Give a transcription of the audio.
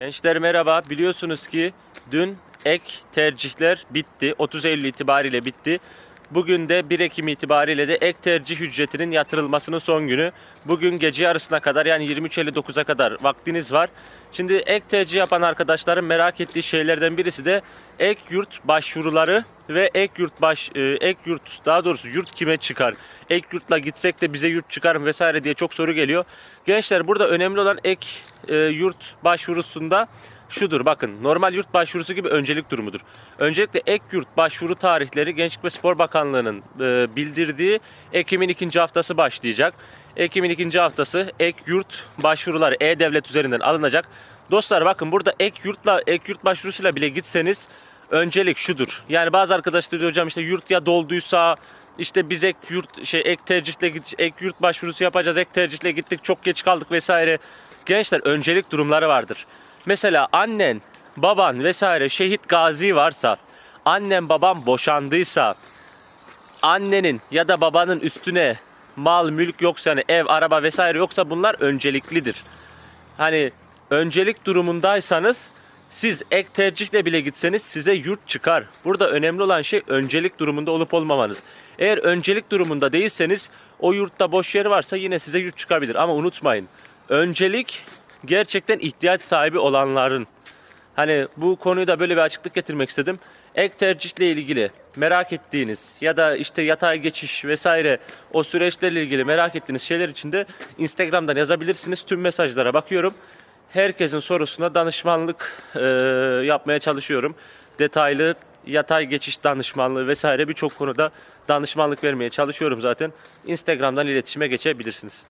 Gençler merhaba. Biliyorsunuz ki dün ek tercihler bitti. 30 Eylül itibariyle bitti. Bugün de 1 Ekim itibariyle de ek tercih ücretinin yatırılmasının son günü. Bugün gece yarısına kadar yani 23.59'a kadar vaktiniz var. Şimdi ek tercih yapan arkadaşların merak ettiği şeylerden birisi de ek yurt başvuruları ve ek yurt baş e, ek yurt daha doğrusu yurt kime çıkar? Ek yurtla gitsek de bize yurt çıkar mı vesaire diye çok soru geliyor. Gençler burada önemli olan ek e, yurt başvurusunda şudur bakın normal yurt başvurusu gibi öncelik durumudur. Öncelikle ek yurt başvuru tarihleri Gençlik ve Spor Bakanlığı'nın e, bildirdiği Ekim'in ikinci haftası başlayacak. Ekim'in ikinci haftası ek yurt başvuruları e-devlet üzerinden alınacak. Dostlar bakın burada ek yurtla ek yurt başvurusuyla bile gitseniz öncelik şudur. Yani bazı arkadaşlar diyor hocam işte yurt ya dolduysa işte biz ek yurt şey ek tercihle ek yurt başvurusu yapacağız. Ek tercihle gittik çok geç kaldık vesaire. Gençler öncelik durumları vardır. Mesela annen, baban vesaire şehit gazi varsa, annen babam boşandıysa, annenin ya da babanın üstüne mal, mülk yoksa yani ev, araba vesaire yoksa bunlar önceliklidir. Hani öncelik durumundaysanız siz ek tercihle bile gitseniz size yurt çıkar. Burada önemli olan şey öncelik durumunda olup olmamanız. Eğer öncelik durumunda değilseniz o yurtta boş yer varsa yine size yurt çıkabilir. Ama unutmayın öncelik gerçekten ihtiyaç sahibi olanların. Hani bu konuyu da böyle bir açıklık getirmek istedim. Ek tercihle ilgili merak ettiğiniz ya da işte yatay geçiş vesaire o süreçlerle ilgili merak ettiğiniz şeyler için de Instagram'dan yazabilirsiniz. Tüm mesajlara bakıyorum. Herkesin sorusuna danışmanlık eee, yapmaya çalışıyorum. Detaylı yatay geçiş danışmanlığı vesaire birçok konuda danışmanlık vermeye çalışıyorum zaten. Instagram'dan iletişime geçebilirsiniz.